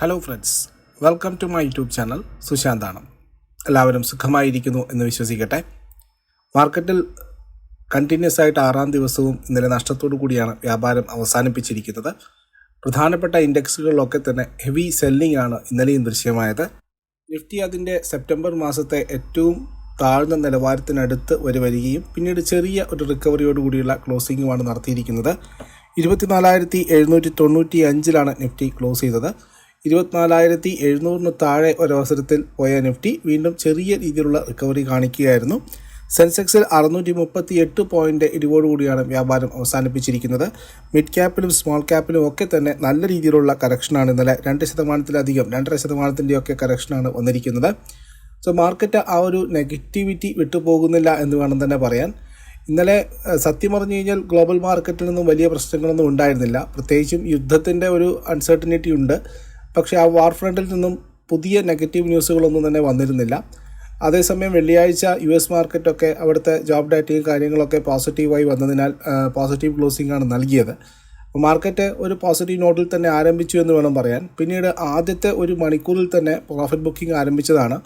Hello friends welcome to my YouTube channel സുശാന്താണ് എല്ലാവരും സുഖമായിരിക്കുന്നു എന്ന് വിശ്വസിക്കട്ടെ. മാർക്കറ്റിൽ കണ്ടിന്യൂസ് ആയിട്ട് ആറാം ദിവസവും ഇന്നലെ നഷ്ടത്തോടു കൂടിയാണ് വ്യാപാരം അവസാനിപ്പിച്ചിരിക്കുന്നത്. പ്രധാനപ്പെട്ട ഇൻഡെക്സുകളിലൊക്കെ തന്നെ ഹെവി സെല്ലിംഗ് ആണ് ഇന്നലെയും ദൃശ്യമായത്. നിഫ്റ്റി അതിന്റെ സെപ്റ്റംബർ മാസത്തെ ഏറ്റവും താഴ്ന്ന നിലവാരത്തിനടുത്ത് വരെ വരികയും പിന്നീട് ചെറിയ ഒരു റിക്കവറിയോട് കൂടിയുള്ള ക്ലോസിംഗുമാണ് നടത്തിയിരിക്കുന്നത്. ഇരുപത്തിനാലായിരത്തി എഴുന്നൂറ്റി തൊണ്ണൂറ്റി അഞ്ചിലാണ് നിഫ്റ്റി ക്ലോസ് ചെയ്തത്. ഇരുപത്തിനാലായിരത്തി എഴുന്നൂറിന് താഴെ ഒരവസരത്തിൽ പോയ നിഫ്റ്റി വീണ്ടും ചെറിയ രീതിയിലുള്ള റിക്കവറി കാണിക്കുകയായിരുന്നു. സെൻസെക്സിൽ അറുന്നൂറ്റി മുപ്പത്തി എട്ട് പോയിന്റ് ഇടിവോടുകൂടിയാണ് വ്യാപാരം അവസാനിപ്പിച്ചിരിക്കുന്നത്. മിഡ് ക്യാപ്പിലും സ്മോൾ ക്യാപ്പിലും ഒക്കെ തന്നെ നല്ല രീതിയിലുള്ള കറക്ഷനാണ് ഇന്നലെ രണ്ട് ശതമാനത്തിലധികം രണ്ടര ശതമാനത്തിന്റെയൊക്കെ കറക്ഷനാണ് വന്നിരിക്കുന്നത്. സോ മാർക്കറ്റ് ആ ഒരു നെഗറ്റിവിറ്റി വിട്ടുപോകുന്നില്ല എന്ന് വേണം തന്നെ പറയാൻ. ഇന്നലെ സത്യം പറഞ്ഞു കഴിഞ്ഞാൽ ഗ്ലോബൽ മാർക്കറ്റിൽ നിന്നും വലിയ പ്രശ്നങ്ങളൊന്നും ഉണ്ടായിരുന്നില്ല. പ്രത്യേകിച്ചും യുദ്ധത്തിന്റെ ഒരു അൺസർട്ടനിറ്റി ഉണ്ട്. പക്ഷേ ആ വാർ ഫ്രണ്ടിൽ നിന്നും പുതിയ നെഗറ്റീവ് ന്യൂസുകളൊന്നും തന്നെ വന്നിരുന്നില്ല. അതേസമയം വെള്ളിയാഴ്ച യു എസ് മാർക്കറ്റൊക്കെ അവിടുത്തെ ജോബ് ഡാറ്റയും കാര്യങ്ങളൊക്കെ പോസിറ്റീവായി വന്നതിനാൽ പോസിറ്റീവ് ക്ലോസിംഗ് ആണ് നൽകിയത് മാർക്കറ്റ് ഒരു പോസിറ്റീവ് നോട്ടിൽ തന്നെ ആരംഭിച്ചു എന്ന് വേണം പറയാൻ. പിന്നീട് ആദ്യത്തെ ഒരു മണിക്കൂറിൽ തന്നെ പ്രോഫിറ്റ് ബുക്കിംഗ് ആരംഭിച്ചതാണ്.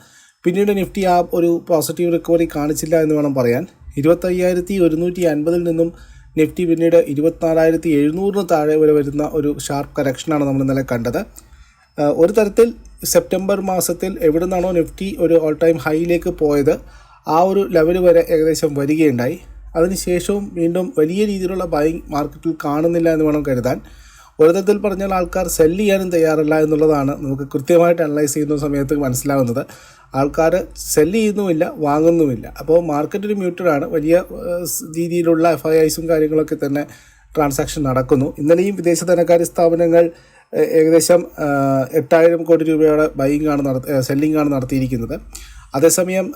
പിന്നീട് നിഫ്റ്റി ആ ഒരു പോസിറ്റീവ് റിക്കവറി കാണിച്ചില്ല എന്ന് വേണം പറയാൻ. ഇരുപത്തയ്യായിരത്തി ഒരുന്നൂറ്റി അൻപതിൽ നിന്നും നിഫ്റ്റി പിന്നീട് ഇരുപത്തിനാലായിരത്തി എഴുന്നൂറിന് താഴെ വരെ വരുന്ന ഒരു ഷാർപ്പ് കറക്ഷനാണ് നമ്മൾ ഇന്നലെ കണ്ടത്. ഒരു തരത്തിൽ സെപ്റ്റംബർ മാസത്തിൽ എവിടെ നിന്നാണോ നിഫ്റ്റി ഒരു ഓൾ ടൈം ഹൈയിലേക്ക് പോയത് ആ ഒരു ലെവൽ വരെ ഏകദേശം വരികയുണ്ടായി. അതിനുശേഷവും വീണ്ടും വലിയ രീതിയിലുള്ള ബൈങ് മാർക്കറ്റിൽ കാണുന്നില്ല എന്ന് വേണം കരുതാൻ. ഒരു തരത്തിൽ പറഞ്ഞാൽ ആൾക്കാർ സെല്ല് ചെയ്യാനും തയ്യാറല്ല എന്നുള്ളതാണ് നമുക്ക് കൃത്യമായിട്ട് അനലൈസ് ചെയ്യുന്ന സമയത്ത് മനസ്സിലാവുന്നത്. ആൾക്കാർ സെല്ല് ചെയ്യുന്നുമില്ല വാങ്ങുന്നുമില്ല. അപ്പോൾ മാർക്കറ്റ് ഒരു മ്യൂട്ടഡാണ് വലിയ രീതിയിലുള്ള എഫ് ഐ ഐസും കാര്യങ്ങളൊക്കെ തന്നെ ട്രാൻസാക്ഷൻ നടക്കുന്നു. ഇന്നലെയും വിദേശ ധനകാര്യ സ്ഥാപനങ്ങൾ ഏകദേശം എട്ടായിരം കോടി രൂപയുടെ ബൈയിങ് ആണ് നട സെല്ലിംഗ് ആണ് നടത്തിയിരിക്കുന്നത്. അതേസമയം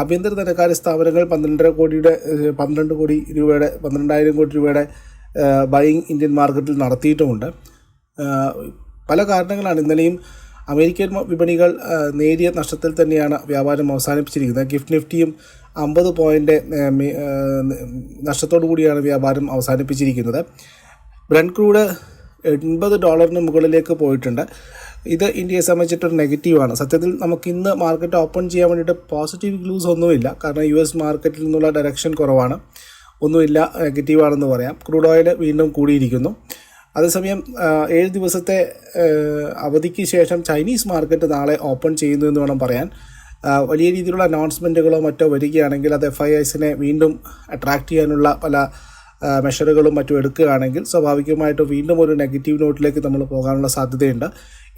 ആഭ്യന്തര ധനകാര്യ സ്ഥാപനങ്ങൾ പന്ത്രണ്ടര കോടിയുടെ പന്ത്രണ്ട് കോടി രൂപയുടെ പന്ത്രണ്ടായിരം കോടി രൂപയുടെ ബൈയിങ് ഇന്ത്യൻ മാർക്കറ്റിൽ നടത്തിയിട്ടുമുണ്ട്. പല കാരണങ്ങളാണ് ഇന്നലെയും അമേരിക്കൻ വിപണികൾ നേരിയ നഷ്ടത്തിൽ തന്നെയാണ് വ്യാപാരം അവസാനിപ്പിച്ചിരിക്കുന്നത്. ഗിഫ്റ്റ് നിഫ്റ്റിയും അമ്പത് പോയിന്റ് നഷ്ടത്തോടു കൂടിയാണ് വ്യാപാരം അവസാനിപ്പിച്ചിരിക്കുന്നത്. ബ്രണ്ട് ക്രൂഡ് എൺപത് ഡോളറിന് മുകളിലേക്ക് പോയിട്ടുണ്ട്. ഇത് ഇന്ത്യയെ സംബന്ധിച്ചിട്ടൊരു നെഗറ്റീവാണ്. സത്യത്തിൽ നമുക്ക് ഇന്ന് മാർക്കറ്റ് ഓപ്പൺ ചെയ്യാൻ വേണ്ടിയിട്ട് പോസിറ്റീവ് ഗ്ലൂസ് ഒന്നുമില്ല. കാരണം യു എസ് മാർക്കറ്റിൽ നിന്നുള്ള ഡയറക്ഷൻ കുറവാണ്. ഒന്നുമില്ല നെഗറ്റീവാണെന്ന് പറയാം. ക്രൂഡ് ഓയിൽ വീണ്ടും കൂടിയിരിക്കുന്നു. അതേസമയം ഏഴ് ദിവസത്തെ അവധിക്ക് ശേഷം ചൈനീസ് മാർക്കറ്റ് നാളെ ഓപ്പൺ ചെയ്യുന്നു എന്ന് വേണം പറയാൻ. വലിയ രീതിയിലുള്ള അനൗൺസ്മെന്റുകളോ മറ്റോ വരികയാണെങ്കിൽ അത് എഫ് ഐ എസിനെ വീണ്ടും അട്രാക്റ്റ് ചെയ്യാനുള്ള പല മെഷറുകളും മറ്റും എടുക്കുകയാണെങ്കിൽ സ്വാഭാവികമായിട്ട് വീണ്ടും ഒരു നെഗറ്റീവ് നോട്ടിലേക്ക് നമ്മൾ പോകാനുള്ള സാധ്യതയുണ്ട്.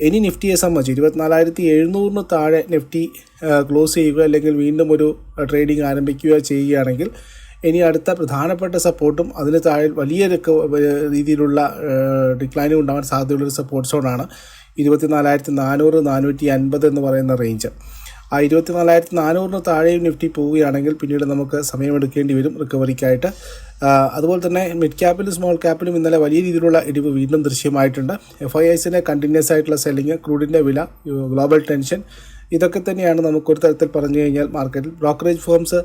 ഇനി നിഫ്റ്റിയെ സംബന്ധിച്ച് ഇരുപത്തിനാലായിരത്തി എഴുന്നൂറിന് താഴെ നിഫ്റ്റി ക്ലോസ് ചെയ്യുക അല്ലെങ്കിൽ വീണ്ടും ഒരു ട്രേഡിംഗ് ആരംഭിക്കുക ചെയ്യുകയാണെങ്കിൽ ഇനി അടുത്ത പ്രധാനപ്പെട്ട സപ്പോർട്ടും അതിന് താഴെ വലിയ രീതിയിലുള്ള ഡിക്ലൈനും ഉണ്ടാവാൻ സാധ്യതയുള്ളൊരു സപ്പോർട്ട് സോണാണ് ഇരുപത്തിനാലായിരത്തി നാനൂറ് നാനൂറ്റി അൻപത് എന്ന് പറയുന്ന റേഞ്ച് ആ ഇരുപത്തിനാലായിരത്തി നാനൂറിന് താഴെയും നിഫ്റ്റി പോവുകയാണെങ്കിൽ പിന്നീട് നമുക്ക് സമയമെടുക്കേണ്ടി വരും റിക്കവറിക്കായിട്ട്. അതുപോലെ തന്നെ മിഡ് ക്യാപ്പിലും സ്മോൾ ക്യാപ്പിലും ഇന്നലെ വലിയ രീതിയിലുള്ള ഇടിവ് വീണ്ടും ദൃശ്യമായിട്ടുണ്ട്. എഫ് ഐ എസിന്റെ കണ്ടിന്യൂസ് ആയിട്ടുള്ള സെല്ലിങ് ക്രൂഡിന്റെ വില ഗ്ലോബൽ ടെൻഷൻ ഇതൊക്കെ തന്നെയാണ് നമുക്കൊരു തരത്തിൽ പറഞ്ഞു കഴിഞ്ഞാൽ മാർക്കറ്റിൽ ബ്രോക്കറേജ് ഫോംസ്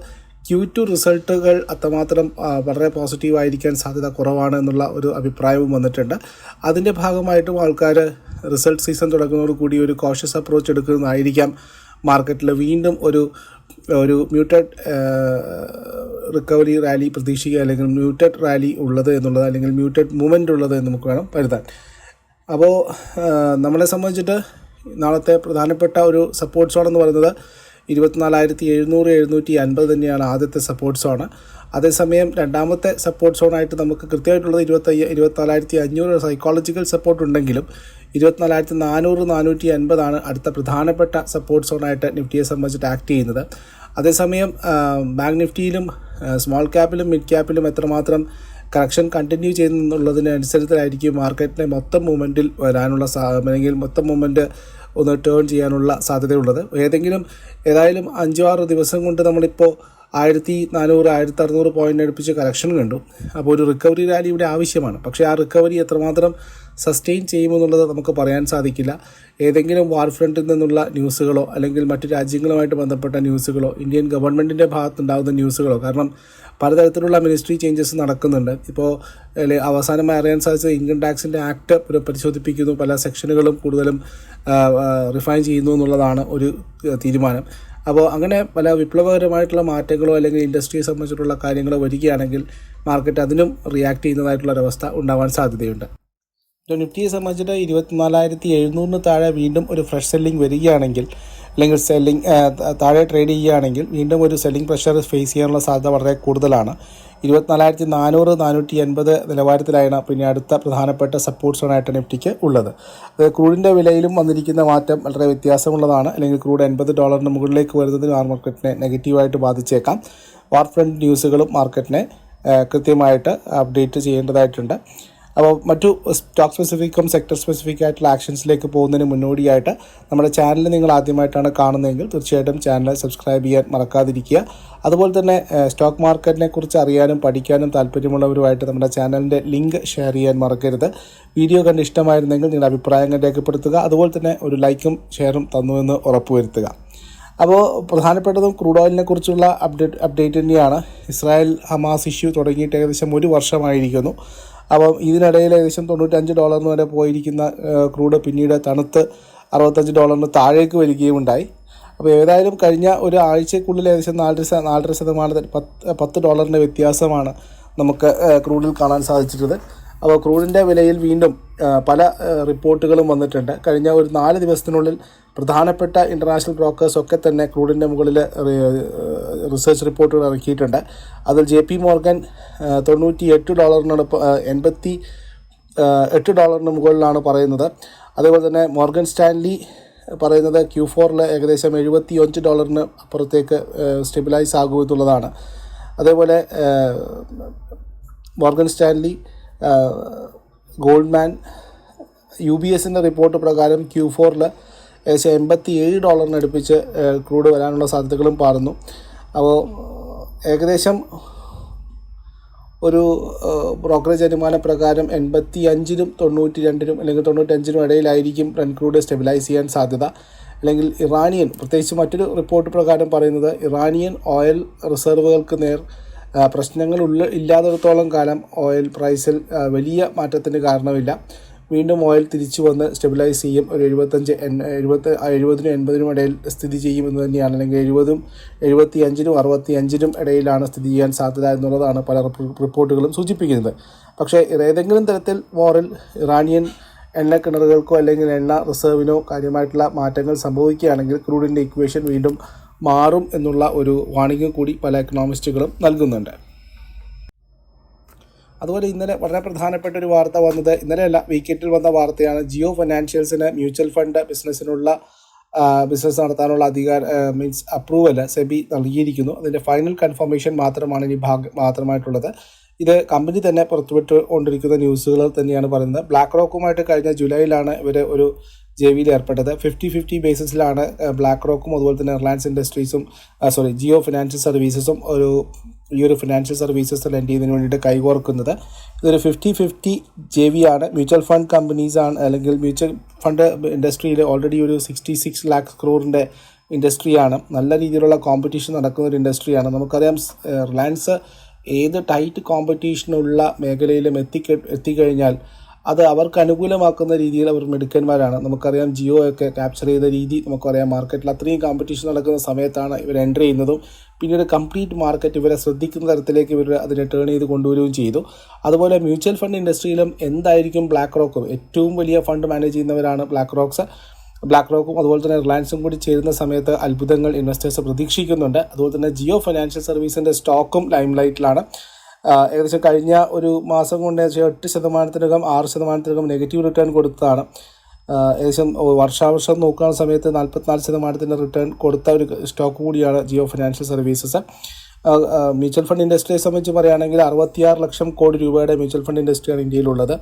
ക്യൂ ടു റിസൾട്ടുകൾ അത്രമാത്രം വളരെ പോസിറ്റീവ് ആയിരിക്കാൻ സാധ്യത കുറവാണ് എന്നുള്ള ഒരു അഭിപ്രായവും വന്നിട്ടുണ്ട്. അതിന്റെ ഭാഗമായിട്ടും ആൾക്കാർ റിസൾട്ട് സീസൺ തുടങ്ങുന്നതോടുകൂടി ഒരു കോഷ്യസ് അപ്രോച്ച് എടുക്കുന്നതായിരിക്കാം. മാർക്കറ്റിൽ വീണ്ടും ഒരു ഒരു മ്യൂട്ടഡ് റിക്കവറി റാലി പ്രതീക്ഷിക്കുക അല്ലെങ്കിൽ മ്യൂട്ടഡ് റാലി ഉള്ളത് എന്നുള്ളത് അല്ലെങ്കിൽ മ്യൂട്ടഡ് മൂവ്മെന്റ് ഉള്ളത് എന്ന് നമുക്ക് വേണം കരുതാൻ. അപ്പോൾ നമ്മളെ സംബന്ധിച്ചിട്ട് നാളത്തെ പ്രധാനപ്പെട്ട ഒരു സപ്പോർട്ട് സോൺ എന്ന് പറയുന്നത് ഇരുപത്തിനാലായിരത്തി എഴുന്നൂറ് എഴുന്നൂറ്റി അൻപത് തന്നെയാണ് ആദ്യത്തെ സപ്പോർട്ട് സോൺ അതേസമയം രണ്ടാമത്തെ സപ്പോർട്ട് സോണായിട്ട് നമുക്ക് കൃത്യമായിട്ടുള്ളത് ഇരുപത്തയ്യ ഇരുപത്തിനാലായിരത്തി അഞ്ഞൂറ് സൈക്കോളജിക്കൽ സപ്പോർട്ട് ഉണ്ടെങ്കിലും ഇരുപത്തിനാലായിരത്തി നാനൂറ് നാനൂറ്റി അൻപതാണ് അടുത്ത പ്രധാനപ്പെട്ട സപ്പോർട്ട് സോണായിട്ട് നിഫ്റ്റിയെ സംബന്ധിച്ചിട്ട് ആക്ട് ചെയ്യുന്നത്. അതേസമയം ബാങ്ക് നിഫ്റ്റിയിലും സ്മോൾ ക്യാപ്പിലും മിഡ് ക്യാപ്പിലും എത്രമാത്രം കറക്ഷൻ കണ്ടിന്യൂ ചെയ്യുന്നുള്ളതിനനുസരിച്ചായിരിക്കും മാർക്കറ്റിലെ മൊത്തം മൂവ്മെന്റിൽ വരാനുള്ള അല്ലെങ്കിൽ മൊത്തം മൂവ്മെന്റ് ഒന്ന് ടേൺ ചെയ്യാനുള്ള സാധ്യതയുള്ളത്. ഏതെങ്കിലും ഏതായാലും അഞ്ചോ ആറ് ദിവസം കൊണ്ട് നമ്മളിപ്പോൾ ആയിരത്തി നാനൂറ് ആയിരത്തി അറുന്നൂറ് പോയിന്റ് അടുപ്പിച്ച് കളക്ഷൻ കണ്ടു. അപ്പോൾ ഒരു റിക്കവറി റാലി ഇവിടെ ആവശ്യമാണ്. പക്ഷേ ആ റിക്കവറി എത്രമാത്രം സസ്റ്റെയിൻ ചെയ്യുമെന്നുള്ളത് നമുക്ക് പറയാൻ സാധിക്കില്ല. ഏതെങ്കിലും വാർ ഫ്രണ്ടിൽ നിന്നുള്ള ന്യൂസുകളോ അല്ലെങ്കിൽ മറ്റു രാജ്യങ്ങളുമായിട്ട് ബന്ധപ്പെട്ട ന്യൂസുകളോ ഇന്ത്യൻ ഗവൺമെന്റിന്റെ ഭാഗത്തുണ്ടാകുന്ന ന്യൂസുകളോ കാരണം പലതരത്തിലുള്ള മിനിസ്ട്രി ചേഞ്ചസ് നടക്കുന്നുണ്ട്. ഇപ്പോൾ അവസാനമായി അറിയാൻ സാധിച്ചത് ഇൻകം ടാക്സിന്റെ ആക്ട് പുനഃപരിശോധിപ്പിക്കുന്നു പല സെക്ഷനുകളും കൂടുതലും റിഫൈൻ ചെയ്യുന്നു എന്നുള്ളതാണ് ഒരു തീരുമാനം. അപ്പോൾ അങ്ങനെ പല വിപ്ലവകരമായിട്ടുള്ള മാറ്റങ്ങളോ അല്ലെങ്കിൽ ഇൻഡസ്ട്രിയെ സംബന്ധിച്ചിട്ടുള്ള കാര്യങ്ങളോ വരികയാണെങ്കിൽ മാർക്കറ്റ് അതിനും റിയാക്ട് ചെയ്യുന്നതായിട്ടുള്ള ഒരവസ്ഥ ഉണ്ടാവാൻ സാധ്യതയുണ്ട്. നിഫ്റ്റിയെ സംബന്ധിച്ചിട്ട് ഇരുപത്തിനാലായിരത്തി എഴുന്നൂറിന് താഴെ വീണ്ടും ഒരു ഫ്രഷ് സെല്ലിംഗ് വരികയാണെങ്കിൽ അല്ലെങ്കിൽ സെല്ലിംഗ് താഴെ ട്രേഡ് ചെയ്യുകയാണെങ്കിൽ വീണ്ടും ഒരു സെല്ലിംഗ് പ്രഷർ ഫേസ് ചെയ്യാനുള്ള സാധ്യത വളരെ കൂടുതലാണ്. ഇരുപത്തിനാലായിരത്തി നാനൂറ് നാനൂറ്റി എൺപത് നിലവാരത്തിലാണ് പിന്നെ അടുത്ത പ്രധാനപ്പെട്ട സപ്പോർട്ട് സോണായിട്ട് നിഫ്റ്റിക്ക് ഉള്ളത്. അത് ക്രൂഡിന്റെ വിലയിലും വന്നിരിക്കുന്ന മാറ്റം വളരെ വ്യത്യാസമുള്ളതാണ്. അല്ലെങ്കിൽ ക്രൂഡ് എൺപത് ഡോളറിന് മുകളിലേക്ക് വരുന്നത് മാർക്കറ്റിനെ നെഗറ്റീവായിട്ട് ബാധിച്ചേക്കാം. വാർ ഫ്രണ്ട് ന്യൂസുകളും മാർക്കറ്റിനെ കൃത്യമായിട്ട് അപ്ഡേറ്റ് ചെയ്യേണ്ടതായിട്ടുണ്ട്. അപ്പോൾ മറ്റു സ്റ്റോക്ക് സ്പെസിഫിക്കും സെക്ടർ സ്പെസിഫിക് ആയിട്ടുള്ള ആക്ഷൻസിലേക്ക് പോകുന്നതിന് മുന്നോടിയായിട്ട് നമ്മുടെ ചാനൽ നിങ്ങൾ ആദ്യമായിട്ടാണ് കാണുന്നതെങ്കിൽ തീർച്ചയായിട്ടും ചാനൽ സബ്സ്ക്രൈബ് ചെയ്യാൻ മറക്കാതിരിക്കുക. അതുപോലെ തന്നെ സ്റ്റോക്ക് മാർക്കറ്റിനെ കുറിച്ച് അറിയാനും പഠിക്കാനും താല്പര്യമുള്ളവരുമായിട്ട് നമ്മുടെ ചാനലിന്റെ ലിങ്ക് ഷെയർ ചെയ്യാൻ മറക്കരുത്. വീഡിയോ കണ്ട് ഇഷ്ടമായിരുന്നെങ്കിൽ നിങ്ങളുടെ അഭിപ്രായങ്ങൾ രേഖപ്പെടുത്തുക. അതുപോലെ തന്നെ ഒരു ലൈക്കും ഷെയറും തന്നുവെന്ന് ഉറപ്പുവരുത്തുക. അപ്പോൾ പ്രധാനപ്പെട്ടതും ക്രൂഡ് ഓയിലിനെ കുറിച്ചുള്ള അപ്ഡേറ്റ് അപ്ഡേറ്റ് തന്നെയാണ്. ഇസ്രായേൽ ഹമാസ് ഇഷ്യൂ തുടങ്ങിയിട്ട് ഏകദേശം ഒരു വർഷമായിരിക്കുന്നു. അപ്പം ഇതിനിടയിൽ ഏകദേശം തൊണ്ണൂറ്റഞ്ച് ഡോളറിന് വരെ പോയിരിക്കുന്ന ക്രൂഡ് പിന്നീട് തണുത്ത് അറുപത്തഞ്ച് ഡോളറിന് താഴേക്ക് വരികയും ഉണ്ടായി. അപ്പോൾ ഏതായാലും കഴിഞ്ഞ ഒരു ആഴ്ചക്കുള്ളിൽ ഏകദേശം നാലര നാലര ശതമാനത്തിൽ പത്ത് പത്ത് ഡോളറിന്റെ വ്യത്യാസമാണ് നമുക്ക് ക്രൂഡിൽ കാണാൻ സാധിച്ചിട്ടുള്ളത്. അപ്പോൾ ക്രൂഡിന്റെ വിലയിൽ വീണ്ടും പല റിപ്പോർട്ടുകളും വന്നിട്ടുണ്ട്. കഴിഞ്ഞ ഒരു നാല് ദിവസത്തിനുള്ളിൽ പ്രധാനപ്പെട്ട ഇന്റർനാഷണൽ ബ്രോക്കേഴ്സ് ഒക്കെ തന്നെ ക്രൂഡിന്റെ മുകളിൽ റിസർച്ച് റിപ്പോർട്ടുകൾ ഇറക്കിയിട്ടുണ്ട്. അതിൽ ജെ പി മോർഗൻ തൊണ്ണൂറ്റി എട്ട് ഡോളറിനടുപ്പ് എൺപത്തി എട്ട് ഡോളറിന് മുകളിലാണ് പറയുന്നത്. അതേപോലെ തന്നെ മോർഗൻ സ്റ്റാൻലി പറയുന്നത് ക്യൂ ഫോറിൽ ഏകദേശം എഴുപത്തി അഞ്ച് ഡോളറിന് അപ്പുറത്തേക്ക് സ്റ്റെബിലൈസ് ആകുമെന്നുള്ളതാണ്. അതേപോലെ Morgan Stanley Goldman U B എസിന്റെ റിപ്പോർട്ട് പ്രകാരം ക്യൂ ഫോറിൽ ഏകദേശം എൺപത്തി ഏഴ് ഡോളറിന് അടുപ്പിച്ച് ക്രൂഡ് വരാനുള്ള സാധ്യതകളും പാറുന്നു. അപ്പോൾ ഏകദേശം ഒരു ബ്രോക്കറേജ് അനുമാന പ്രകാരം എൺപത്തി അഞ്ചിനും തൊണ്ണൂറ്റി രണ്ടിനും അല്ലെങ്കിൽ തൊണ്ണൂറ്റഞ്ചിനും ഇടയിലായിരിക്കും റൺ ക്രൂഡ് സ്റ്റെബിലൈസ് ചെയ്യാൻ സാധ്യത. അല്ലെങ്കിൽ ഇറാനിയൻ പ്രത്യേകിച്ച് മറ്റൊരു റിപ്പോർട്ട് പ്രകാരം പറയുന്നത് ഇറാനിയൻ ഓയിൽ റിസർവുകൾക്ക് നേർ പ്രശ്നങ്ങൾ ഉള്ള ഇല്ലാത്തിടത്തോളം കാലം ഓയിൽ പ്രൈസിൽ വലിയ മാറ്റത്തിന് കാരണമില്ല. വീണ്ടും ഓയിൽ തിരിച്ചു വന്ന് സ്റ്റെബിലൈസ് ചെയ്യും. ഒരു എഴുപത്തഞ്ച് എഴുപത്തി എഴുപതിനും എൺപതിനും ഇടയിൽ സ്ഥിതി ചെയ്യും എന്ന് തന്നെയാണ്. അല്ലെങ്കിൽ എഴുപതും എഴുപത്തി അഞ്ചിനും അറുപത്തി അഞ്ചിനും ഇടയിലാണ് സ്ഥിതി ചെയ്യാൻ സാധ്യത എന്നുള്ളതാണ് പല റിപ്പോർട്ടുകളും സൂചിപ്പിക്കുന്നത്. പക്ഷേ ഏതെങ്കിലും തരത്തിൽ വോറിൽ ഇറാനിയൻ എണ്ണ കിണറുകൾക്കോ അല്ലെങ്കിൽ എണ്ണ റിസർവിനോ കാര്യമായിട്ടുള്ള മാറ്റങ്ങൾ സംഭവിക്കുകയാണെങ്കിൽ ക്രൂഡിന്റെ ഇക്വേഷൻ വീണ്ടും മാറും എന്നുള്ള ഒരു വാണിംഗ് കൂടി പല എക്കണോമിസ്റ്റുകളും നൽകുന്നുണ്ട്. അതുപോലെ ഇന്നലെ വളരെ പ്രധാനപ്പെട്ട ഒരു വാർത്ത വന്നത് ഇന്നലെയല്ല വീക്കെൻഡിൽ വന്ന വാർത്തയാണ്. ജിയോ ഫിനാൻഷ്യൽസിന് മ്യൂച്വൽ ഫണ്ട് ബിസിനസ്സിനുള്ള ബിസിനസ് നടത്താനുള്ള അധികാര മീൻസ് അപ്രൂവൽ സെബി നൽകിയിരിക്കുന്നു. അതിന്റെ ഫൈനൽ കൺഫർമേഷൻ മാത്രമാണ് ഇനി ഭാഗ മാത്രമായിട്ടുള്ളത്. ഇത് കമ്പനി തന്നെ പുറത്തുവിട്ട് കൊണ്ടിരിക്കുന്ന ന്യൂസുകൾ തന്നെയാണ് പറയുന്നത്. ബ്ലാക്ക് റോക്കുമായിട്ട് കഴിഞ്ഞ ജൂലൈയിലാണ് ഇവർ ഒരു ജെ വിയിൽ ഏർപ്പെട്ടത്. ഫിഫ്റ്റി ഫിഫ്റ്റി ബേസിസിലാണ് ബ്ലാക്ക് റോക്കും അതുപോലെ തന്നെ റിലയൻസ് ഇൻഡസ്ട്രീസും സോറി ജിയോ ഫിനാൻഷ്യൽ സർവീസസും ഒരു ഈ ഒരു ഫിനാൻഷ്യൽ സർവീസസ് ലെൻഡ് ചെയ്യുന്നതിന് വേണ്ടിയിട്ട് കൈകോർക്കുന്നത്. ഇതൊരു ഫിഫ്റ്റി ഫിഫ്റ്റി ജെ വി ആണ്. മ്യൂച്വൽ ഫണ്ട് കമ്പനീസ് ആണ് അല്ലെങ്കിൽ മ്യൂച്വൽ ഫണ്ട് ഇൻഡസ്ട്രിയിൽ ഓൾറെഡി ഒരു സിക്സ്റ്റി സിക്സ് ലാക്സ് ക്രോറിന്റെ ഇൻഡസ്ട്രിയാണ് നല്ല രീതിയിലുള്ള കോമ്പറ്റീഷൻ നടക്കുന്ന ഒരു ഇൻഡസ്ട്രിയാണ് നമുക്കറിയാം റിലയൻസ് ഏത് ടൈറ്റ് കോമ്പറ്റീഷനുള്ള മേഖലയിലും എത്തിക്ക എത്തിക്കഴിഞ്ഞാൽ അത് അവർക്ക് അനുകൂലമാക്കുന്ന രീതിയിൽ അവർ മിടുക്കന്മാരാണ്. നമുക്കറിയാം ജിയോ ഒക്കെ ക്യാപ്ചർ ചെയ്ത രീതി നമുക്കറിയാം മാർക്കറ്റിൽ അത്രയും കോമ്പറ്റീഷൻ നടക്കുന്ന സമയത്താണ് ഇവർ എന്റർ ചെയ്യുന്നതും. പിന്നീട് കംപ്ലീറ്റ് മാർക്കറ്റ് ഇവരെ ശ്രദ്ധിക്കുന്ന തരത്തിലേക്ക് ഇവർ അതിനെ ടേൺ ചെയ്ത് കൊണ്ടുവരികയും ചെയ്തു. അതുപോലെ മ്യൂച്വൽ ഫണ്ട് ഇൻഡസ്ട്രിയിലും എന്തായിരിക്കും ബ്ലാക്ക് റോക്കും ഏറ്റവും വലിയ ഫണ്ട് മാനേജ് ചെയ്യുന്നവരാണ് ബ്ലാക്ക് റോക്സ് ബ്ലാക്ക് റോക്കും അതുപോലെ തന്നെ റിലയൻസും കൂടി ചേരുന്ന സമയത്ത് അത്ഭുതങ്ങൾ ഇൻവെസ്റ്റേഴ്സ് പ്രതീക്ഷിക്കുന്നുണ്ട്. അതുപോലെ തന്നെ ജിയോ ഫിനാൻഷ്യൽ സർവീസിന്റെ സ്റ്റോക്കും ലൈം ലൈറ്റിലാണ് ആഹ് ഏകദേശം കഴിഞ്ഞ ഒരു മാസം കൊണ്ട് ഏകദേശം എട്ട് ശതമാനത്തിനകം ആറ് ശതമാനത്തിനകം നെഗറ്റീവ് റിട്ടേൺ കൊടുത്തതാണ്. ഏകദേശം വർഷാവർഷം നോക്കുന്ന സമയത്ത് നാൽപ്പത്തിനാല് ശതമാനത്തിന്റെ റിട്ടേൺ കൊടുത്ത ഒരു സ്റ്റോക്ക് കൂടിയാണ് Jio financial services. Mutual fund ഇൻഡസ്ട്രിയെ സംബന്ധിച്ച് പറയുകയാണെങ്കിൽ അറുപത്തിയാറ് ലക്ഷം കോടി രൂപയുടെ മ്യൂച്വൽ ഫണ്ട് ഇൻഡസ്ട്രിയാണ് ഇന്ത്യയിലുള്ളത്.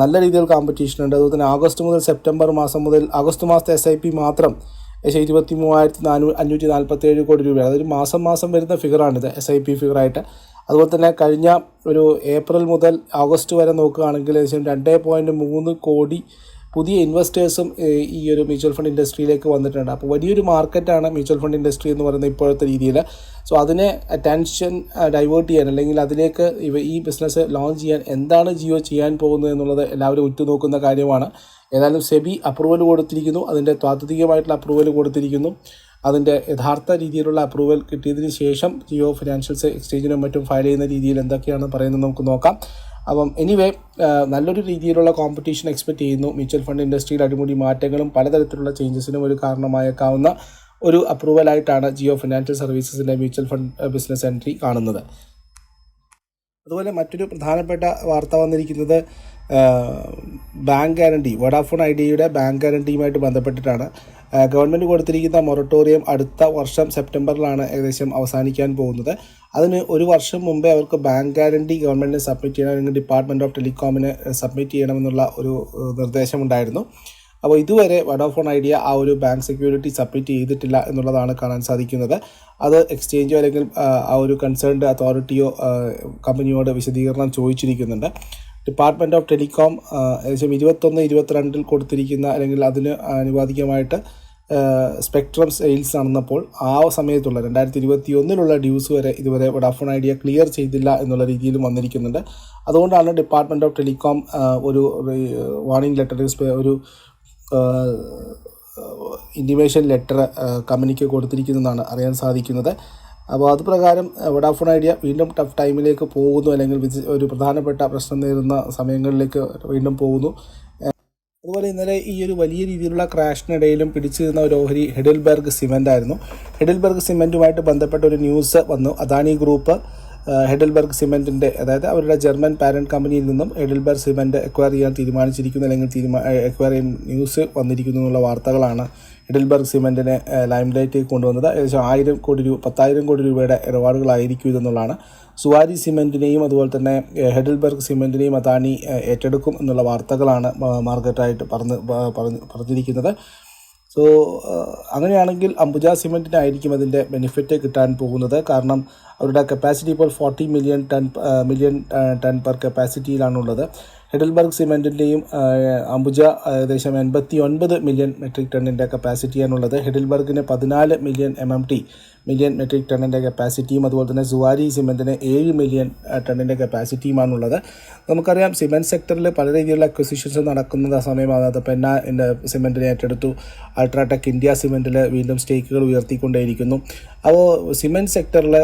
നല്ല രീതിയിൽ കോമ്പറ്റീഷൻ ഉണ്ട്. അതുപോലെ തന്നെ ആഗസ്റ്റ് മുതൽ സെപ്റ്റംബർ മാസം മുതൽ ആഗസ്റ്റ് മാസത്തെ എസ് ഐ പി മാത്രം ഏകദേശം ഇരുപത്തി മൂവായിരത്തി നാനൂ അഞ്ഞൂറ്റി നാൽപ്പത്തി ഏഴ് കോടി രൂപയാണ്. അതൊരു മാസം മാസം വരുന്ന ഫിഗറാണിത് എസ് ഐ പി ഫിഗറായിട്ട് അതുപോലെ തന്നെ കഴിഞ്ഞ ഒരു ഏപ്രിൽ മുതൽ ഓഗസ്റ്റ് വരെ നോക്കുകയാണെങ്കിൽ ഏകദേശം രണ്ട് പോയിന്റ് മൂന്ന് കോടി പുതിയ ഇൻവെസ്റ്റേഴ്സും ഈ ഒരു മ്യൂച്വൽ ഫണ്ട് ഇൻഡസ്ട്രിയിലേക്ക് വന്നിട്ടുണ്ട്. അപ്പോൾ വലിയൊരു മാർക്കറ്റാണ് മ്യൂച്വൽ ഫണ്ട് ഇൻഡസ്ട്രി എന്ന് പറയുന്ന ഇപ്പോഴത്തെ രീതിയിൽ. സോ അതിനെ അറ്റൻഷൻ ഡൈവേർട്ട് ചെയ്യാൻ അല്ലെങ്കിൽ അതിലേക്ക് ഇവ ഈ ബിസിനസ് ലോഞ്ച് ചെയ്യാൻ എന്താണ് ജിയോ ചെയ്യാൻ പോകുന്നത് എന്നുള്ളത് എല്ലാവരും ഉറ്റുനോക്കുന്ന കാര്യമാണ്. ഏതായാലും സെബി അപ്രൂവൽ കൊടുത്തിരിക്കുന്നു. അതിന്റെ താത്വികമായിട്ടുള്ള അപ്രൂവൽ കൊടുത്തിരിക്കുന്നു. അതിന്റെ യഥാർത്ഥ രീതിയിലുള്ള അപ്രൂവൽ കിട്ടിയതിന് ശേഷം ജിയോ ഫിനാൻഷ്യൽസ് എക്സ്ചേഞ്ചിനും മറ്റും ഫയൽ ചെയ്യുന്ന രീതിയിൽ എന്തൊക്കെയാണ് പറയുന്നത് നമുക്ക് നോക്കാം. അപ്പം എനിവേ നല്ലൊരു രീതിയിലുള്ള കോമ്പറ്റീഷൻ എക്സ്പെക്റ്റ് ചെയ്യുന്നു. മ്യൂച്വൽ ഫണ്ട് ഇൻഡസ്ട്രിയിൽ അടിമുടി മാറ്റങ്ങളും പലതരത്തിലുള്ള ചേഞ്ചസിനും ഒരു കാരണമായേക്കാവുന്ന ഒരു അപ്രൂവലായിട്ടാണ് ജിയോ ഫിനാൻഷ്യൽ സർവീസസിന്റെ മ്യൂച്വൽ ഫണ്ട് ബിസിനസ് എൻട്രി കാണുന്നത്. അതുപോലെ മറ്റൊരു പ്രധാനപ്പെട്ട വാർത്ത വന്നിരിക്കുന്നത് ബാങ്ക് ഗ്യാരണ്ടി വോഡാഫോൺ ഐഡിയയുടെ ബാങ്ക് ഗ്യാരണ്ടിയുമായിട്ട് ബന്ധപ്പെട്ടിട്ടാണ്. ഗവൺമെന്റ് കൊടുത്തിരിക്കുന്ന മൊറട്ടോറിയം അടുത്ത വർഷം സെപ്റ്റംബറിലാണ് ഏകദേശം അവസാനിക്കാൻ പോകുന്നത്. അതിന് ഒരു വർഷം മുമ്പേ അവർക്ക് ബാങ്ക് ഗ്യാരണ്ടി ഗവൺമെന്റിന് സബ്മിറ്റ് ചെയ്യണം അല്ലെങ്കിൽ ഡിപ്പാർട്ട്മെന്റ് ഓഫ് ടെലികോമിന് സബ്മിറ്റ് ചെയ്യണമെന്നുള്ള ഒരു നിർദ്ദേശമുണ്ടായിരുന്നു. അപ്പോൾ ഇതുവരെ വഡോഫോൺ ഐഡിയ ആ ഒരു ബാങ്ക് സെക്യൂരിറ്റി സബ്മിറ്റ് ചെയ്തിട്ടില്ല എന്നുള്ളതാണ് കാണാൻ സാധിക്കുന്നത്. അത് എക്സ്ചേഞ്ചോ അല്ലെങ്കിൽ ആ ഒരു കൺസേൺഡ് അതോറിറ്റിയോ കമ്പനിയോട് വിശദീകരണം ചോദിച്ചിരിക്കുന്നുണ്ട്. ഡിപ്പാർട്ട്മെന്റ് ഓഫ് ടെലികോം ഏകദേശം ഇരുപത്തൊന്ന് ഇരുപത്തിരണ്ടിൽ കൊടുത്തിരിക്കുന്ന അല്ലെങ്കിൽ അതിന് ആനുപാതികമായിട്ട് സ്പെക്ട്രം സെയിൽസ് നടന്നപ്പോൾ ആ സമയത്തുള്ള രണ്ടായിരത്തി ഇരുപത്തി ഒന്നിലുള്ള ഡ്യൂസ് വരെ ഇതുവരെ വഡാഫോൺ ഐഡിയ ക്ലിയർ ചെയ്തില്ല എന്നുള്ള രീതിയിലും വന്നിരിക്കുന്നുണ്ട്. അതുകൊണ്ടാണ് ഡിപ്പാർട്ട്മെന്റ് ഓഫ് ടെലികോം ഒരു വാർണിംഗ് ലെറ്റർ ഒരു ഇന്റിമേഷൻ ലെറ്റർ കമ്പനിക്ക് കൊടുത്തിരിക്കുന്നതാണ് അറിയാൻ സാധിക്കുന്നത്. അപ്പോൾ അത് പ്രകാരം വഡാഫോൺ ഐഡിയ വീണ്ടും ടഫ് ടൈമിലേക്ക് പോകുന്നു അല്ലെങ്കിൽ ഒരു പ്രധാനപ്പെട്ട പ്രശ്നം നേരിടുന്ന സമയങ്ങളിലേക്ക് വീണ്ടും പോകുന്നു. അതുപോലെ ഇന്നലെ ഈ ഒരു വലിയ രീതിയിലുള്ള ക്രാഷിനിടയിലും പിടിച്ചു നിന്ന ഒരു ഓഹരി ഹെഡിൽബർഗ് സിമെന്റ് ആയിരുന്നു. ഹെഡിൽബർഗ് സിമെന്റുമായിട്ട് ബന്ധപ്പെട്ട ഒരു ന്യൂസ് വന്നു. അദാനി ഗ്രൂപ്പ് ഹെഡൽബർഗ് സിമെന്റിന്റെ അതായത് അവരുടെ ജർമ്മൻ പാരന്റ് കമ്പനിയിൽ നിന്നും ഹെഡൽബർഗ് സിമെന്റ് എക്വയർ ചെയ്യാൻ തീരുമാനിച്ചിരിക്കുന്നു അല്ലെങ്കിൽ തീരുമാ എക്വയർ ചെയ്യാൻ ന്യൂസ് വന്നിരിക്കുന്നു എന്നുള്ള വാർത്തകളാണ് ഹെഡൽബർഗ് സിമെന്റിനെ ലൈംലൈറ്റിലേക്ക് കൊണ്ടുവന്നത്. ഏകദേശം ആയിരം കോടി രൂപ പത്തായിരം കോടി രൂപയുടെ ഇടപാടുകളായിരിക്കും ഇതെന്നുള്ളതാണ്. സുവാരി സിമെന്റിനെയും അതുപോലെ തന്നെ ഹെഡൽബർഗ് സിമെന്റിനെയും അദാനി ഏറ്റെടുക്കും എന്നുള്ള വാർത്തകളാണ് മാർക്കറ്റായിട്ട് പറഞ്ഞ് പറഞ്ഞിരിക്കുന്നത്. സോ അങ്ങനെയാണെങ്കിൽ അംബുജ സിമെന്റിനായിരിക്കും അതിന്റെ ബെനിഫിറ്റ് കിട്ടാൻ പോകുന്നത്. കാരണം അവരുടെ കപ്പാസിറ്റി ഇപ്പോൾ forty million ton million ton per കപ്പാസിറ്റിയിലാണുള്ളത് Heidelberg സിമെന്റിന്റെയും അംബുജ ഏകദേശം എൺപത്തി ഒൻപത് മില്യൺ മെട്രിക് ടണ്ണിന്റെ കപ്പാസിറ്റിയാണുള്ളത് ഹെഡൽബർഗിന് പതിനാല് million M M T million metric ടണ്ണിന്റെ കപ്പാസിറ്റിയും അതുപോലെ തന്നെ സുവാരി സിമെന്റിന് ഏഴ് മില്യൺ ടണ്ണിന്റെ കപ്പാസിറ്റിയുമാണുള്ളത് നമുക്കറിയാം സിമെന്റ് സെക്ടറിൽ പല രീതിയിലുള്ള അക്വസിഷൻസ് നടക്കുന്ന സമയമാണ്. അത് പെന്ന സിമെന്റിനെ ഏറ്റെടുത്തു. അൾട്രാടെക് ഇന്ത്യ സിമെന്റിൽ വീണ്ടും സ്റ്റേക്കുകൾ ഉയർത്തിക്കൊണ്ടേയിരിക്കുന്നു. അപ്പോൾ സിമെന്റ് സെക്ടറിൽ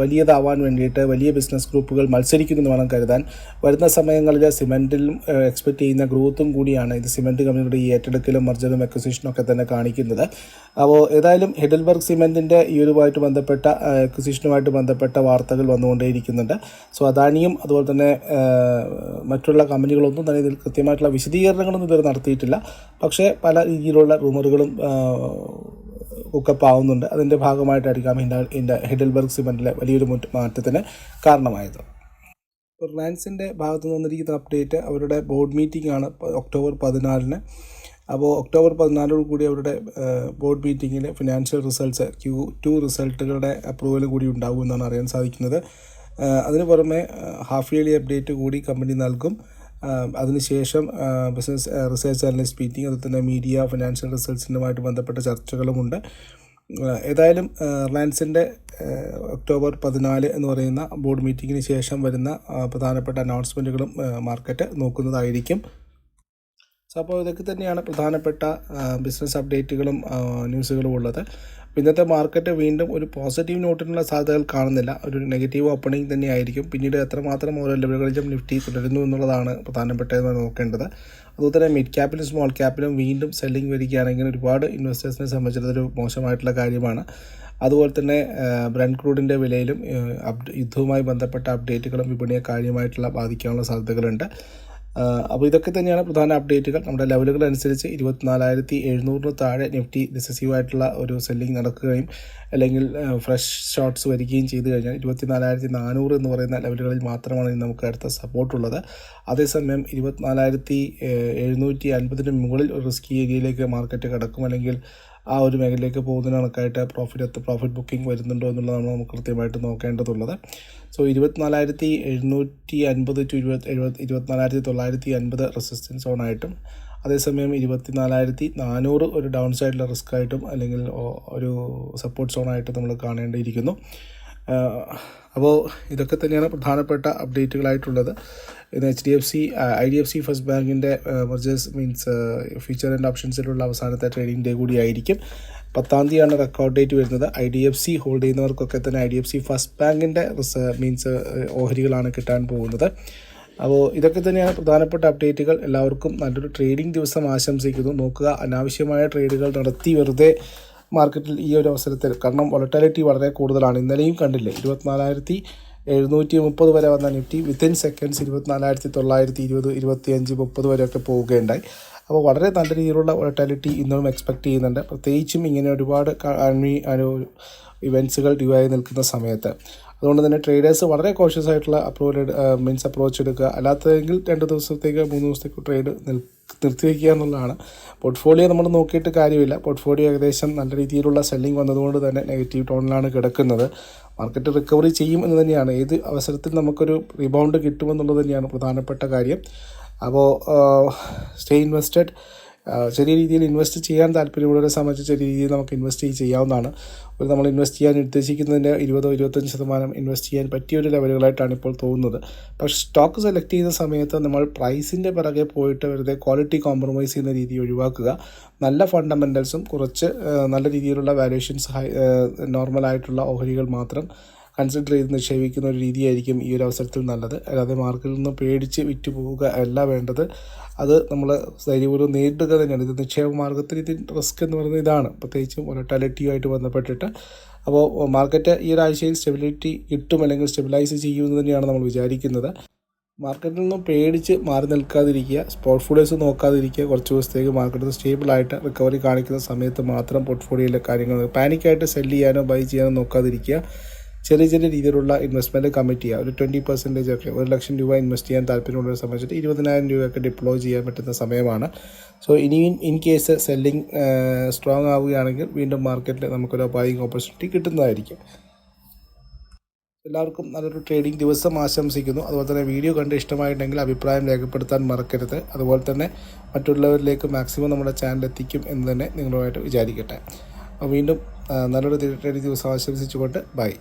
വലിയതാവാൻ വേണ്ടിയിട്ട് വലിയ ബിസിനസ് ഗ്രൂപ്പുകൾ മത്സരിക്കുന്നു വേണം കരുതാൻ. വരുന്ന സമയങ്ങളിൽ സിമെന്റിലും എക്സ്പെക്റ്റ് ചെയ്യുന്ന ഗ്രോത്തും കൂടിയാണ് ഇത് സിമെന്റ് കമ്പനിയുടെ ഈ ഏറ്റെടുക്കലും മർജറും അക്വസിഷനും ഒക്കെ തന്നെ കാണിക്കുന്നത്. അപ്പോൾ ഏതായാലും ഹെഡൽബർഗ് സിമെന്റിന്റെ ഈ ഒരുമായിട്ട് ബന്ധപ്പെട്ട അക്വിസിഷനുമായിട്ട് ബന്ധപ്പെട്ട വാർത്തകൾ വന്നുകൊണ്ടേയിരിക്കുന്നുണ്ട്. സോ അദാനിയും അതുപോലെ തന്നെ മറ്റുള്ള കമ്പനികളൊന്നും തന്നെ ഇതിൽ കൃത്യമായിട്ടുള്ള വിശദീകരണങ്ങളൊന്നും ഇതുവരെ നടത്തിയിട്ടില്ല. പക്ഷേ പല രീതിയിലുള്ള റൂമറുകളും ഒക്കെ പാവുന്നുണ്ട്. അതിന്റെ ഭാഗമായിട്ടായിരിക്കാം ഇന്ത്യ ഹെഡൽബർഗ് സിമെന്റിലെ വലിയൊരു മാറ്റത്തിന് കാരണമായത്. റിലയൻസിന്റെ ഭാഗത്ത് നിന്ന് വന്നിരിക്കുന്ന അപ്ഡേറ്റ് അവരുടെ ബോർഡ് മീറ്റിംഗ് ആണ് ഒക്ടോബർ പതിനാലിന്. അപ്പോൾ ഒക്ടോബർ പതിനാലോട് കൂടി അവരുടെ ബോർഡ് മീറ്റിങ്ങിൽ ഫിനാൻഷ്യൽ റിസൾട്ട്സ് ക്യൂ ടു റിസൾട്ടുകളുടെ അപ്രൂവൽ കൂടി ഉണ്ടാകും എന്നാണ് അറിയാൻ സാധിക്കുന്നത്. അതിന് പുറമെ ഹാഫ് ഇയർലി അപ്ഡേറ്റ് കൂടി കമ്പനി നൽകും. അതിനുശേഷം ബിസിനസ് റിസർച്ച് അനലിസ്റ്റ് മീറ്റിംഗ് അതുപോലെ തന്നെ മീഡിയ ഫിനാൻഷ്യൽ റിസൾട്ട്സിനുമായിട്ട് ബന്ധപ്പെട്ട ചർച്ചകളുമുണ്ട് ഏതായാലും റിലയൻസിന്റെ ഒക്ടോബർ പതിനാല് എന്ന് പറയുന്ന ബോർഡ് മീറ്റിങ്ങിന് ശേഷം വരുന്ന പ്രധാനപ്പെട്ട അനൗൺസ്മെന്റുകളും മാർക്കറ്റ് നോക്കുന്നതായിരിക്കും. സോ അപ്പോൾ ഇതൊക്കെ തന്നെയാണ് പ്രധാനപ്പെട്ട ബിസിനസ് അപ്ഡേറ്റുകളും ന്യൂസുകളും ഉള്ളത്. ഇന്നത്തെ മാർക്കറ്റ് വീണ്ടും ഒരു പോസിറ്റീവ് നോട്ടിനുള്ള സാധ്യതകൾ കാണുന്നില്ല. ഒരു നെഗറ്റീവ് ഓപ്പണിംഗ് തന്നെയായിരിക്കും. പിന്നീട് എത്രമാത്രം ഓരോ ലെവലുകളിലും നിഫ്റ്റി തുടരുന്നു എന്നുള്ളതാണ് പ്രധാനപ്പെട്ടതെന്ന് നോക്കേണ്ടത്. അതുപോലെ തന്നെ മിഡ് ക്യാപ്പിലും സ്മോൾ ക്യാപ്പിലും വീണ്ടും സെല്ലിംഗ് വരികയാണെങ്കിൽ ഒരുപാട് ഇൻവെസ്റ്റേഴ്സിനെ സംബന്ധിച്ചിടത്തൊരു മോശമായിട്ടുള്ള കാര്യമാണ്. അതുപോലെ തന്നെ ബ്രൻഡ് ക്രൂഡിന്റെ വിലയിലും യുദ്ധവുമായി ബന്ധപ്പെട്ട അപ്ഡേറ്റുകളും വിപണിയെ കാര്യമായിട്ടുള്ള ബാധിക്കാനുള്ള സാധ്യതകളുണ്ട്. അപ്പോൾ ഇതൊക്കെ തന്നെയാണ് പ്രധാന അപ്ഡേറ്റുകൾ നമ്മുടെ ലെവലുകൾ അനുസരിച്ച് ഇരുപത്തിനാലായിരത്തി എഴുന്നൂറിന് താഴെ നിഫ്റ്റി ഡിസസീവായിട്ടുള്ള ഒരു സെല്ലിംഗ് നടക്കുകയും അല്ലെങ്കിൽ ഫ്രഷ് ഷോർട്ട്സ് വരികയും ചെയ്തു കഴിഞ്ഞാൽ ഇരുപത്തിനാലായിരത്തി നാനൂറ് എന്ന് പറയുന്ന ലെവലുകളിൽ മാത്രമാണ് ഇനി നമുക്ക് അടുത്ത സപ്പോർട്ടുള്ളത് അതേസമയം ഇരുപത്തിനാലായിരത്തി എഴുന്നൂറ്റി അൻപതിന് മുകളിൽ ഒരു റിസ്കി ഏരിയയിലേക്ക് മാർക്കറ്റ് കിടക്കും. അല്ലെങ്കിൽ ആ ഒരു മേഖലയിലേക്ക് പോകുന്നതിന് കണക്കായിട്ട് പ്രോഫിറ്റ് എത്ര പ്രോഫിറ്റ് ബുക്കിംഗ് വരുന്നുണ്ടോ എന്നുള്ളതാണ് നമുക്ക് കൃത്യമായിട്ട് നോക്കേണ്ടതുള്ളത്. സോ ഇരുപത്തിനാലായിരത്തി എഴുന്നൂറ്റി അൻപത് ടു ഇരുപത് എഴുപത് ഇരുപത്തിനാലായിരത്തി തൊള്ളായിരത്തി അൻപത് റെസിസ്റ്റൻസ് സോണായിട്ടും അതേസമയം ഇരുപത്തിനാലായിരത്തി നാനൂറ് ഒരു ഡൗൺ സൈഡിലെ റിസ്ക് ആയിട്ടും അല്ലെങ്കിൽ ഒരു സപ്പോർട്ട് സോണായിട്ട് നമ്മൾ കാണേണ്ടിയിരിക്കുന്നു. അപ്പോൾ ഇതൊക്കെ തന്നെയാണ് പ്രധാനപ്പെട്ട അപ്ഡേറ്റുകളായിട്ടുള്ളത്. ഇന്ന് H D F C I D F C first ബാങ്കിന്റെ മെർജേഴ്സ് മീൻസ് ഫ്യൂച്ചർ ആൻഡ് ഓപ്ഷൻസിലുള്ള അവസാനത്തെ ട്രേഡിംഗ് ഡേ കൂടി ആയിരിക്കും പത്താം തീയതിയാണ് റെക്കോർഡ് ഡേറ്റ് വരുന്നത്. I D F C hold ചെയ്യുന്നവർക്കൊക്കെ തന്നെ I D F C first ബാങ്കിന്റെ മീൻസ് ഓഹരികളാണ് കിട്ടാൻ പോകുന്നത്. അപ്പോൾ ഇതൊക്കെ തന്നെയാണ് പ്രധാനപ്പെട്ട അപ്ഡേറ്റുകൾ. എല്ലാവർക്കും നല്ലൊരു ട്രേഡിംഗ് ദിവസം ആശംസിക്കുന്നു. നോക്കുക അനാവശ്യമായ ട്രേഡുകൾ നടത്തി വെറുതെ മാർക്കറ്റിൽ ഈ ഒരു അവസരത്തിൽ. കാരണം വോളറ്റാലിറ്റി വളരെ കൂടുതലാണ്. ഇന്നലെയും കണ്ടില്ലേ ഇരുപത്തിനാലായിരത്തി എഴുന്നൂറ്റി മുപ്പത് വരെ വന്ന നിഫ്റ്റി വിത്തിൻ സെക്കൻഡ്സ് ഇരുപത്തിനാലായിരത്തി തൊള്ളായിരത്തി ഇരുപത് ഇരുപത്തിയഞ്ച് മുപ്പത് വരെയൊക്കെ പോവുകയുണ്ടായി. അപ്പോൾ വളരെ നല്ല രീതിയിലുള്ള വോളറ്റാലിറ്റി ഇന്നും എക്സ്പെക്ട് ചെയ്യുന്നുണ്ട്. പ്രത്യേകിച്ചും ഇങ്ങനെ ഒരുപാട് ഇവൻസുകൾ ഡ്യൂ ആയി നിൽക്കുന്ന സമയത്ത്. അതുകൊണ്ട് തന്നെ ട്രേഡേഴ്സ് വളരെ കോഷ്യസ് ആയിട്ടുള്ള അപ്രൂവൽ മീൻസ് അപ്രോച്ച് എടുക്കുക. അല്ലാത്തതെങ്കിൽ രണ്ട് ദിവസത്തേക്ക് മൂന്ന് ദിവസത്തേക്ക് ട്രേഡ് നിർത്തിവെക്കുക എന്നുള്ളതാണ്. പോർട്ട്ഫോളിയോ നമ്മൾ നോക്കിയിട്ട് കാര്യമില്ല. പോർട്ട്ഫോളിയോ ഏകദേശം നല്ല രീതിയിലുള്ള സെല്ലിംഗ് വന്നതുകൊണ്ട് തന്നെ നെഗറ്റീവ് ടോണിലാണ് കിടക്കുന്നത്. മാർക്കറ്റ് റിക്കവറി ചെയ്യും എന്ന് തന്നെയാണ്. ഏത് അവസരത്തിൽ നമുക്കൊരു റീബൗണ്ട് കിട്ടുമെന്നുള്ളത് തന്നെയാണ് പ്രധാനപ്പെട്ട കാര്യം. അപ്പോൾ സ്റ്റേ ഇൻവെസ്റ്റഡ് ചെറിയ രീതിയിൽ ഇൻവെസ്റ്റ് ചെയ്യാൻ താല്പര്യമുള്ളവരെ സംബന്ധിച്ച് ചെറിയ രീതിയിൽ നമുക്ക് ഇൻവെസ്റ്റ് ചെയ്യാവുന്നതാണ്. ഒരു നമ്മൾ ഇൻവെസ്റ്റ് ചെയ്യാൻ ഉദ്ദേശിക്കുന്നതിന്റെ ഇരുപതോ ഇരുപത്തഞ്ച് ശതമാനം ഇൻവെസ്റ്റ് ചെയ്യാൻ പറ്റിയ ഒരു ലെവലുകളായിട്ടാണ് ഇപ്പോൾ തോന്നുന്നത്. പക്ഷേ സ്റ്റോക്ക് സെലക്ട് ചെയ്യുന്ന സമയത്ത് നമ്മൾ പ്രൈസിന്റെ പിറകെ പോയിട്ട് വെറുതെ ക്വാളിറ്റി കോംപ്രമൈസ് ചെയ്യുന്ന രീതി ഒഴിവാക്കുക. നല്ല ഫണ്ടമെന്റൽസും കുറച്ച് നല്ല രീതിയിലുള്ള വാല്യൂഷൻസ് നോർമലായിട്ടുള്ള ഓഹരികൾ മാത്രം കൺസിഡർ ചെയ്ത് നിക്ഷേപിക്കുന്ന ഒരു രീതിയായിരിക്കും ഈ ഒരു അവസരത്തിൽ നല്ലത്. അല്ലാതെ മാർക്കറ്റിൽ നിന്ന് പേടിച്ച് വിറ്റ് പോവുക അല്ല വേണ്ടത്. അത് നമ്മൾ ധൈര്യപൂർവം നേരിടുക തന്നെയാണ്. ഇത് നിക്ഷേപ മാർഗത്തിൽ ഇത് റിസ്ക് എന്ന് പറയുന്നത് ഇതാണ്. പ്രത്യേകിച്ചും വൊളറ്റാലിറ്റിയുമായിട്ട് ബന്ധപ്പെട്ടിട്ട്. അപ്പോൾ മാർക്കറ്റ് ഈ ഒരാഴ്ചയിൽ സ്റ്റെബിലിറ്റി കിട്ടും അല്ലെങ്കിൽ സ്റ്റെബിലൈസ് ചെയ്യുമെന്ന് തന്നെയാണ് നമ്മൾ വിചാരിക്കുന്നത്. മാർക്കറ്റിൽ നിന്നും പേടിച്ച് മാറി നിൽക്കാതിരിക്കുക സ്പോട്ട് ഫോളിയോസ് നോക്കാതിരിക്കുക കുറച്ച് ദിവസത്തേക്ക് മാർക്കറ്റ് സ്റ്റേബിളായിട്ട് റിക്കവറി കാണിക്കുന്ന സമയത്ത് മാത്രം പോർട്ട്ഫോളിയോയിലെ കാര്യങ്ങൾ പാനിക്കായിട്ട് സെൽ ചെയ്യാനോ ബൈ ചെയ്യാനോ നോക്കാതിരിക്കുക. ചെറിയ ചെറിയ രീതിയിലുള്ള ഇൻവെസ്റ്റ്മെന്റ് കമ്മിറ്റ് ഒരു ട്വന്റി പെർസെന്റേജ് ഒക്കെ ഒരു ലക്ഷം രൂപ ഇൻവെസ്റ്റ് ചെയ്യാൻ താല്പര്യമുള്ളവരെ സംബന്ധിച്ചിട്ട് ഇരുപതിനായിരം രൂപയൊക്കെ ഡിപ്ലോയ് ചെയ്യാൻ പറ്റുന്ന സമയമാണ്. സോ ഇനിയും ഇൻ കേസ് സെല്ലിംഗ് സ്ട്രോങ് ആവുകയാണെങ്കിൽ വീണ്ടും മാർക്കറ്റിൽ നമുക്കൊരു ബൈയിങ് ഓപ്പർച്യൂണിറ്റി കിട്ടുന്നതായിരിക്കും. എല്ലാവർക്കും നല്ലൊരു ട്രേഡിംഗ് ദിവസം ആശംസിക്കുന്നു. അതുപോലെ തന്നെ വീഡിയോ കണ്ട് ഇഷ്ടമായിട്ടുണ്ടെങ്കിൽ അഭിപ്രായം രേഖപ്പെടുത്താൻ മറക്കരുത്. അതുപോലെ തന്നെ മറ്റുള്ളവരിലേക്ക് മാക്സിമം നമ്മുടെ ചാനൽ എത്തിക്കും എന്ന് തന്നെ നിങ്ങളുമായിട്ട് വിചാരിക്കട്ടെ. വീണ്ടും നല്ലൊരു ട്രേഡിംഗ് ദിവസം ആശംസിച്ചുകൊണ്ട് ബൈ.